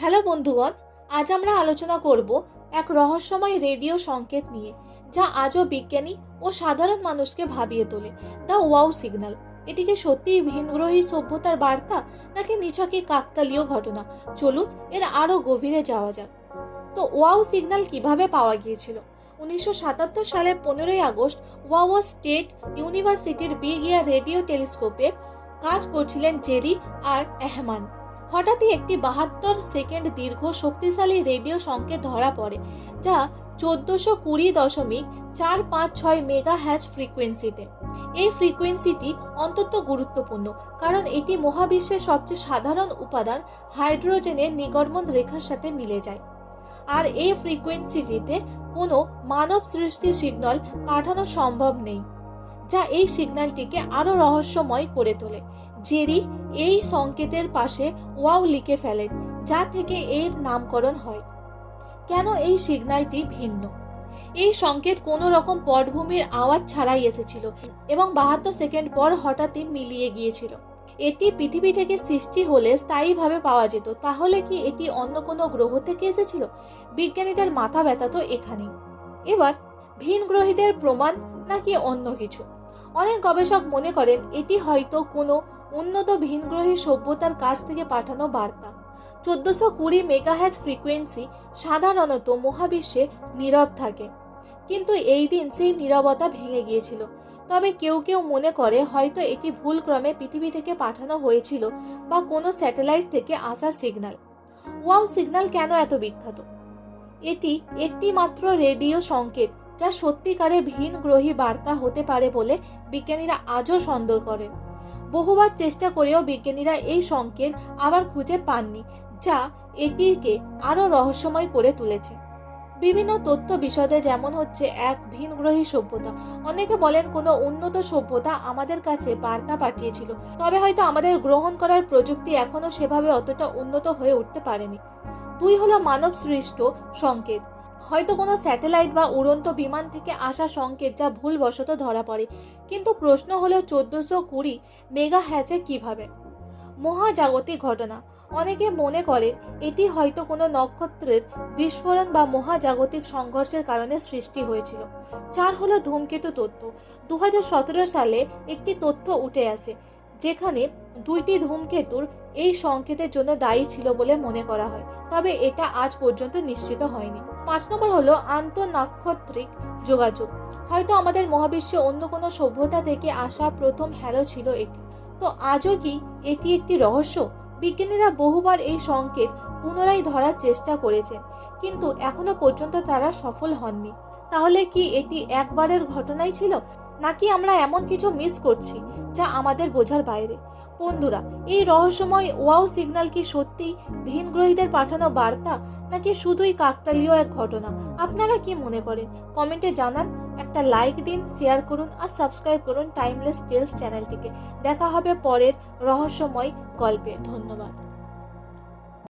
Hello বন্ধুগণ, আজ আমরা আলোচনা করব এক রহস্যময় রেডিও সংকেত নিয়ে, যা আজও বিজ্ঞানী ও সাধারণ মানুষকে ভাবিয়ে তোলে, দ্য ওয়াও সিগন্যাল। এটিকে সত্যিই ভিনগ্রহী সভ্যতার বার্তা নাকি নিছকই কাকতালীয় ঘটনা? চলুন, এর আরও গভীরে যাওয়া যাক। তো ওয়াও সিগন্যাল কীভাবে পাওয়া গিয়েছিল? উনিশশো সাতাত্তর সালের পনেরোই আগস্ট ওয়াও স্টেট ইউনিভার্সিটির বিগ ইয়ার রেডিও টেলিস্কোপে কাজ করছিলেন জেরি আর এহমান। হঠাৎই একটি বাহাত্তর সেকেন্ড দীর্ঘ শক্তিশালী রেডিও সংকেত ধরা পড়ে, যা চোদ্দশো কুড়ি দশমিক চার পাঁচ ছয় মেগা হ্যাচ ফ্রিকোয়েন্সিতে। এই ফ্রিকোয়েন্সিটি অত্যন্ত গুরুত্বপূর্ণ, কারণ এটি মহাবিশ্বের সবচেয়ে সাধারণ উপাদান হাইড্রোজেনের নিগর্মন রেখার সাথে মিলে যায়। আর এই ফ্রিকোয়েন্সিটিতে কোনো মানব সৃষ্টি সিগন্যাল পাঠানো সম্ভব নেই, যা এই সিগন্যালটিকে আরও রহস্যময় করে তোলে। জেরি এই সংকেতের পাশে ওয়াও লিখে ফেলেন যা থেকে এর নামকরণ হয়। কেন এই সিগন্যালটি ভিন্ন? এই সংকেত কোনো রকম পটভূমির আওয়াজ ছাড়াই এসেছিল এবং বাহাত্তর সেকেন্ড পর হঠাৎই মিলিয়ে গিয়েছিল। এটি পৃথিবী থেকে সৃষ্টি হলে স্থায়ীভাবে পাওয়া যেত, তাহলে কি এটি অন্য কোনো গ্রহ থেকে এসেছিল? বিজ্ঞানীদের মাথা ব্যথা তো এখানেই। এবার ভিন গ্রহীদের প্রমাণ নাকি অন্য কিছু? অনেক গবেষক মনে করেন এটি হয়তো কোনো উন্নত ভিনগ্রহী সভ্যতার কাছ থেকে পাঠানো বার্তা। চোদ্দশো কুড়ি মেগাহ্যাজ ফ্রিকোয়েন্সি সাধারণত মহাবিশ্বে নীরব থাকে। কিন্তু এই দিন সেই নীরবতা ভেঙে গিয়েছিল। তবে কেউ কেউ মনে করে হয়তো এটি ভুলক্রমে পৃথিবী থেকে পাঠানো হয়েছিল বা কোনো স্যাটেলাইট থেকে আসা সিগন্যাল। ওয়াও সিগন্যাল কেন এত বিখ্যাত? এটি একটি মাত্র রেডিও সংকেত যা সত্যিকারে ভিন গ্রহী বার্তা হতে পারে বলে বিজ্ঞানীরা আজও সন্দেহ করেন। বহুবার চেষ্টা করেও বিজ্ঞানীরা এই সংকেত আবার খুঁজে পাননি, যা এটিকে আরও রহস্যময় করে তুলেছে। বিভিন্ন তথ্য বিশদে যেমন হচ্ছে, এক ভিনগ্রহী সভ্যতা। অনেকে বলেন, কোনো উন্নত সভ্যতা আমাদের কাছে বার্তা পাঠিয়েছিল, তবে হয়তো আমাদের গ্রহণ করার প্রযুক্তি এখনও সেভাবে অতটা উন্নত হয়ে উঠতে পারেনি। দুই হলো মানব সৃষ্ট সংকেত। হয়তো কোনো স্যাটেলাইট বা উড়ন্ত বিমান থেকে আসা সংকেত যা ভুলবশত ধরা পড়ে। কিন্তু প্রশ্ন হলো চোদ্দশো কুড়ি মেগা হ্যাচে কীভাবে? মহাজাগতিক ঘটনা। অনেকে মনে করে এটি হয়তো কোনো নক্ষত্রের বিস্ফোরণ বা মহাজাগতিক সংঘর্ষের কারণে সৃষ্টি হয়েছিল। চার হলো ধূমকেতু তথ্য দু হাজার সতেরো সালে একটি তথ্য উঠে আসে। যেখানে দুইটি ধূমকেতুর এই সংকেতের জন্য দায়ী ছিল বলে মনে করা হয়, তবে এটা আজ পর্যন্ত নিশ্চিত হয়নি। পাঁচ নম্বর হলো আন্তঃনাক্ষত্রিক যোগাযোগ। হয়তো আমাদের মহাবিশ্বে অন্য কোনো সভ্যতা থেকে আসা প্রথম হ্যালো ছিল এটি। তো আজও কি এটি একটি রহস্য? বিজ্ঞানীরা বহুবার এই সংকেত পুনরায় ধরার চেষ্টা করেছেন, কিন্তু এখনও পর্যন্ত তারা সফল হননি। তাহলে কি এটি একবারের ঘটনাই ছিল? নাকি আমরা এমন কিছু মিস করছি যা আমাদের বোঝার বাইরে? বন্ধুরা, এই রহস্যময় ওয়াও সিগন্যাল কি সত্যি ভিনগ্রহীদের পাঠানো বার্তা নাকি শুধুই কাকতালীয় এক ঘটনা? আপনারা কি মনে করেন? কমেন্টে জানান। একটা লাইক দিন শেয়ার করুন আর সাবস্ক্রাইব করুন টাইমলেস টেলস চ্যানেলটিকে দেখা হবে পরের রহস্যময় গল্পে। ধন্যবাদ।